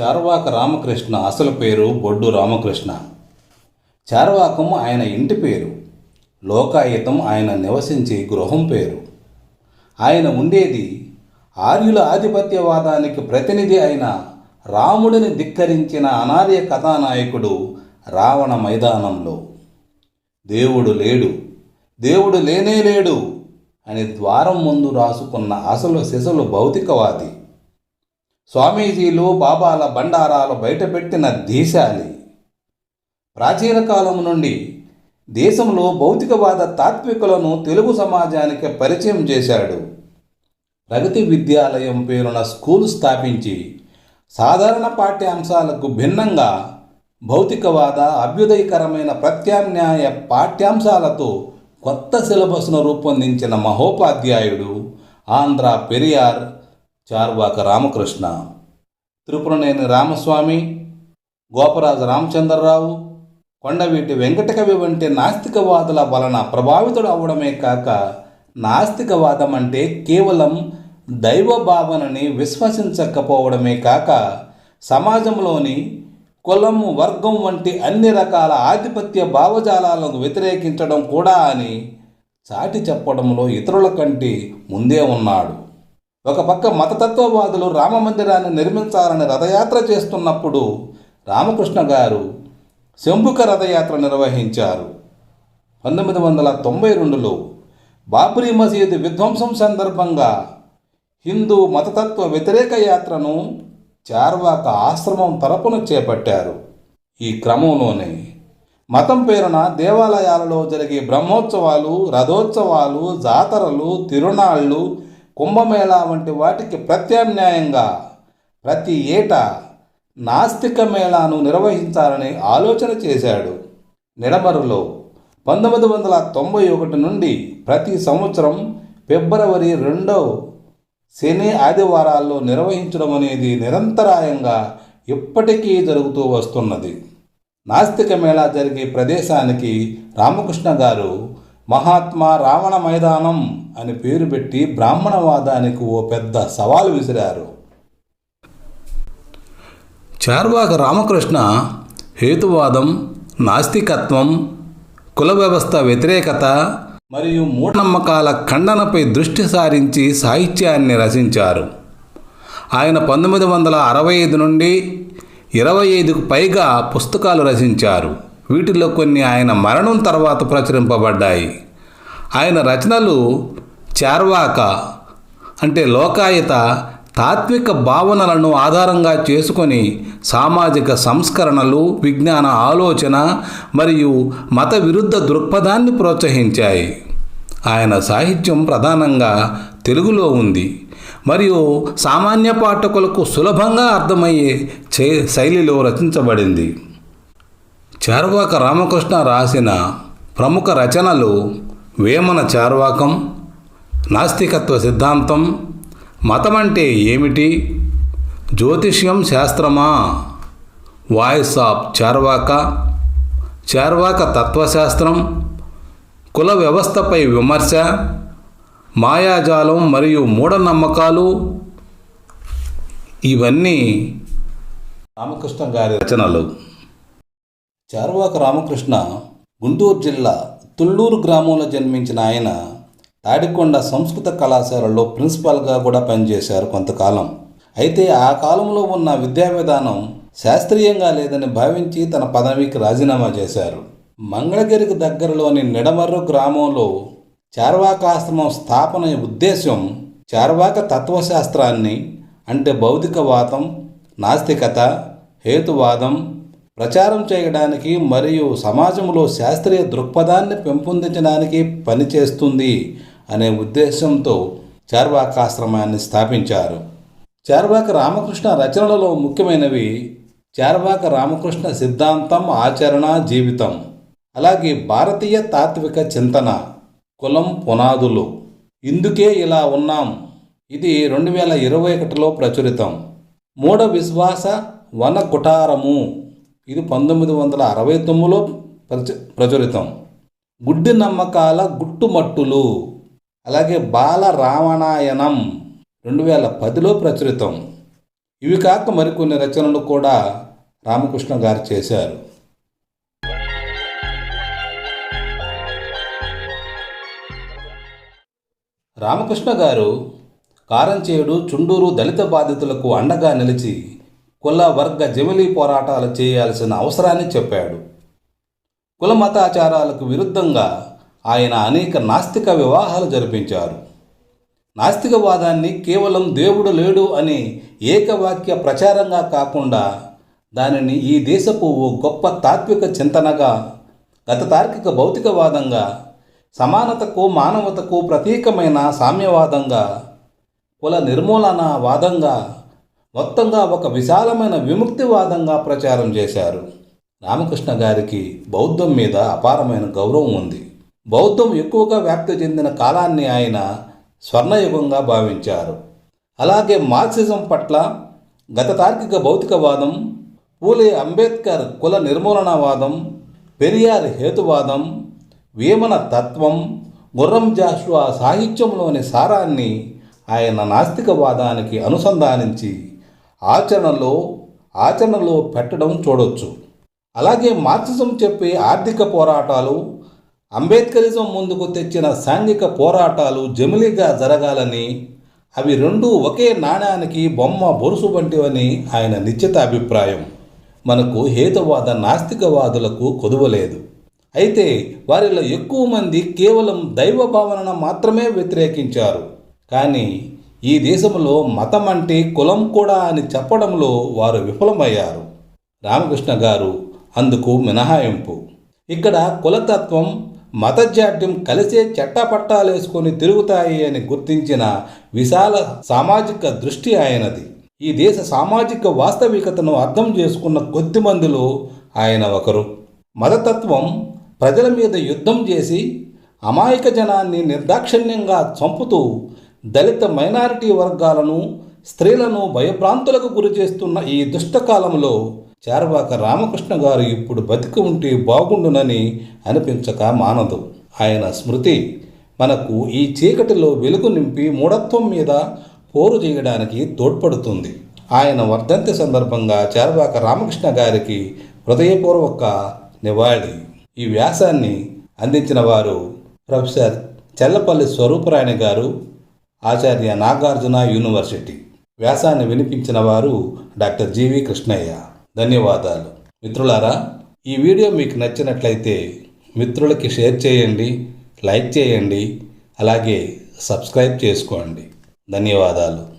చార్వాక రామకృష్ణ అసలు పేరు బొడ్డు రామకృష్ణ. చార్వాకం ఆయన ఇంటి పేరు. లోకాయుతం ఆయన నివసించే గృహం పేరు. ఆయన ఉండేది ఆర్యుల ఆధిపత్యవాదానికి ప్రతినిధి అయిన రాముడిని ధిక్కరించిన అనార్య కథానాయకుడు రావణ మైదానంలో. దేవుడు లేడు. దేవుడు లేనే లేడు అని ద్వారం ముందు రాసుకున్న అసలు శిశులు భౌతికవాది. స్వామీజీలు బాబాల బండారాలు బయటపెట్టిన దేశాలి. ప్రాచీన కాలం నుండి దేశంలో భౌతికవాద తాత్వికులను తెలుగు సమాజానికి పరిచయం చేశాడు. ప్రగతి విద్యాలయం పేరున స్కూలు స్థాపించి సాధారణ పాఠ్యాంశాలకు భిన్నంగా భౌతికవాద అభ్యుదయకరమైన ప్రత్యామ్నాయ పాఠ్యాంశాలతో కొత్త సిలబస్ను రూపొందించిన మహోపాధ్యాయుడు ఆంధ్ర పెరియార్ చార్వాక రామకృష్ణ. త్రిపురనేని రామస్వామి గోపరాజు రామచంద్రరావు కొండవీటి వెంకటకవి వంటి నాస్తికవాదుల వలన ప్రభావితుడు అవడమే కాక నాస్తికవాదం అంటే కేవలం దైవ భావనని విశ్వసించకపోవడమే కాక సమాజంలోని కులం వర్గం వంటి అన్ని రకాల ఆధిపత్య భావజాలాలను వ్యతిరేకించడం కూడా అని చాటి చెప్పడంలో ఇతరుల కంటే ముందే ఉన్నాడు. ఒక పక్క మతతత్వవాదులు రామ మందిరాన్ని నిర్మించాలని రథయాత్ర చేస్తున్నప్పుడు రామకృష్ణ గారు శంభుక రథయాత్ర నిర్వహించారు. పంతొమ్మిది వందల తొంభై రెండులో బాబ్రీ మసీదు విధ్వంసం సందర్భంగా హిందూ మతతత్వ వ్యతిరేక యాత్రను చార్వాక ఆశ్రమం తరపున చేపట్టారు. ఈ క్రమంలోనే మతం పేరున దేవాలయాలలో జరిగే బ్రహ్మోత్సవాలు రథోత్సవాలు జాతరలు తిరునాళ్ళు కుంభమేళా వంటి వాటికి ప్రత్యామ్నాయంగా ప్రతి ఏటా నాస్తిక మేళాను నిర్వహించాలని ఆలోచన చేశాడు. నిడమరులో పంతొమ్మిది వందల తొంభై ఒకటి నుండి ప్రతి సంవత్సరం ఫిబ్రవరి రెండో శని ఆదివారాల్లో నిర్వహించడం అనేది నిరంతరాయంగా ఇప్పటికీ జరుగుతూ వస్తున్నది. నాస్తిక మేళా జరిగే ప్రదేశానికి రామకృష్ణ గారు మహాత్మా రావణ మైదానం అని పేరు పెట్టి బ్రాహ్మణవాదానికి ఓ పెద్ద సవాలు విసిరారు. చార్వాక రామకృష్ణ హేతువాదం నాస్తికత్వం కుల వ్యవస్థ వ్యతిరేకత మరియు మూఢనమ్మకాల ఖండనపై దృష్టి సారించి సాహిత్యాన్ని రచించారు. ఆయన పంతొమ్మిది వందల అరవై ఐదు నుండి ఇరవై ఐదుకు పైగా పుస్తకాలు రచించారు. వీటిలో కొన్ని ఆయన మరణం తర్వాత ప్రచురింపబడ్డాయి. ఆయన రచనలు చార్వాక అంటే లోకాయత తాత్విక భావనలను ఆధారంగా చేసుకొని సామాజిక సంస్కరణలు విజ్ఞాన ఆలోచన మరియు మత విరుద్ధ దృక్పథాన్ని ప్రోత్సహించాయి. ఆయన సాహిత్యం ప్రధానంగా తెలుగులో ఉంది మరియు సామాన్య పాఠకులకు సులభంగా అర్థమయ్యే చే శైలిలో రచించబడింది. చార్వాక రామకృష్ణ రాసిన ప్రముఖ రచనలు వేమన చార్వాకం నాస్తికత్వ సిద్ధాంతం మతం అంటే ఏమిటి జ్యోతిష్యం శాస్త్రమా వాయిస్ ఆఫ్ చార్వాక చార్వాక తత్వశాస్త్రం కుల వ్యవస్థపై విమర్శ మాయాజాలం మరియు మూఢనమ్మకాలు ఇవన్నీ రామకృష్ణ గారి రచనలు. చార్వాక రామకృష్ణ గుంటూరు జిల్లా తుళ్ళూరు గ్రామంలో జన్మించిన ఆయన తాడికొండ సంస్కృత కళాశాలలో ప్రిన్సిపాల్గా కూడా పనిచేశారు కొంతకాలం. అయితే ఆ కాలంలో ఉన్న విద్యా విధానం శాస్త్రీయంగా లేదని భావించి తన పదవికి రాజీనామా చేశారు. మంగళగిరికి దగ్గరలోని నిడమర్రు గ్రామంలో చార్వాకాశ్రమం స్థాపన ఉద్దేశం చార్వాక తత్వశాస్త్రాన్ని అంటే భౌతికవాదం నాస్తికత హేతువాదం ప్రచారం చేయడానికి మరియు సమాజంలో శాస్త్రీయ దృక్పథాన్ని పెంపొందించడానికి పనిచేస్తుంది అనే ఉద్దేశంతో చార్వాకాశ్రమాన్ని స్థాపించారు. చార్వాక రామకృష్ణ రచనలలో ముఖ్యమైనవి చార్వాక రామకృష్ణ సిద్ధాంతం ఆచరణ జీవితం అలాగే భారతీయ తాత్విక చింతన కులం పునాదులు ఇందుకే ఇలా ఉన్నాం. ఇది రెండు వేల ఇరవై ఒకటిలో ప్రచురితం. మూఢ విశ్వాస వన కుటారము ఇది పంతొమ్మిది వందల అరవై తొమ్మిదిలో ప్రచు ప్రచురితం. గుడ్డి నమ్మకాల గుట్టుమట్టులు అలాగే బాల రావణాయనం రెండు వేల పదిలో ప్రచురితం. ఇవి కాక మరికొన్ని రచనలు కూడా రామకృష్ణ గారు చేశారు. రామకృష్ణ గారు కారంచేడు చుండూరు దళిత బాధితులకు అండగా నిలిచి కుల వర్గ జమిలీ పోరాటాలు చేయాల్సిన అవసరాన్ని చెప్పాడు. కుల మతాచారాలకు విరుద్ధంగా ఆయన అనేక నాస్తిక వివాహాలు జరిపించారు. నాస్తికవాదాన్ని కేవలం దేవుడు లేడు అని ఏకవాక్య ప్రచారంగా కాకుండా దానిని ఈ దేశపు ఓ గొప్ప తాత్విక చింతనగా గత తార్కిక భౌతికవాదంగా సమానతకు మానవతకు ప్రతీకమైన సామ్యవాదంగా కుల నిర్మూలన వాదంగా మొత్తంగా ఒక విశాలమైన విముక్తివాదంగా ప్రచారం చేశారు. రామకృష్ణ గారికి బౌద్ధం మీద అపారమైన గౌరవం ఉంది. బౌద్ధం ఎక్కువగా వ్యాప్తి చెందిన కాలాన్ని ఆయన స్వర్ణయుగంగా భావించారు. అలాగే మార్క్సిజం పట్ల గత తార్కిక భౌతికవాదం పూలే అంబేద్కర్ కుల నిర్మూలనవాదం పెరియార్ హేతువాదం వేమన తత్వం గుర్రం జాషువా సాహిత్యంలోని సారాన్ని ఆయన నాస్తికవాదానికి అనుసంధానించి ఆచరణలో ఆచరణలో పెట్టడం చూడొచ్చు. అలాగే మార్క్సిజం చెప్పే ఆర్థిక పోరాటాలు అంబేద్కరిజం ముందుకు తెచ్చిన సాంఘిక పోరాటాలు జమిలిగా జరగాలని అవి రెండూ ఒకే నాణ్యానికి బొమ్మ బొరుసు వంటివని ఆయన నిశ్చిత అభిప్రాయం. మనకు హేతువాద నాస్తికవాదులకు కొదువలేదు. అయితే వారిలో ఎక్కువ మంది కేవలం దైవ భావనను మాత్రమే వ్యతిరేకించారు. కానీ ఈ దేశంలో మతం అంటే కులం కూడా అని చెప్పడంలో వారు విఫలమయ్యారు. రామకృష్ణ గారు అందుకు మినహాయింపు. ఇక్కడ కులతత్వం మతజాడ్యం కలిసే చట్టపట్టాలేసుకొని తిరుగుతాయి అని గుర్తించిన విశాల సామాజిక దృష్టి ఆయనది. ఈ దేశ సామాజిక వాస్తవికతను అర్థం చేసుకున్న కొద్ది మందిలో ఆయన ఒకరు. మతతత్వం ప్రజల మీద యుద్ధం చేసి అమాయక జనాన్ని నిర్దాక్షిణ్యంగా చంపుతూ దళిత మైనారిటీ వర్గాలను స్త్రీలను భయభ్రాంతులకు గురి చేస్తున్న ఈ దుష్టకాలంలో చార్వాక రామకృష్ణ గారు ఇప్పుడు బతికి ఉంటే బాగుండునని అనిపించక మానదు. ఆయన స్మృతి మనకు ఈ చీకటిలో వెలుగు నింపి మూఢత్వం మీద పోరు చేయడానికి తోడ్పడుతుంది. ఆయన వర్ధంతి సందర్భంగా చార్వాక రామకృష్ణ గారికి హృదయపూర్వక నివాళి. ఈ వ్యాసాన్ని అందించిన వారు ప్రొఫెసర్ చెల్లపల్లి స్వరూపరాయణ గారు ఆచార్య నాగార్జున యూనివర్సిటీ. వ్యాసాన్ని వినిపించిన వారు డాక్టర్ జీవి కృష్ణయ్య. ధన్యవాదాలు. మిత్రులారా ఈ వీడియో మీకు నచ్చినట్లయితే మిత్రులకి షేర్ చేయండి లైక్ చేయండి అలాగే సబ్స్క్రైబ్ చేసుకోండి. ధన్యవాదాలు.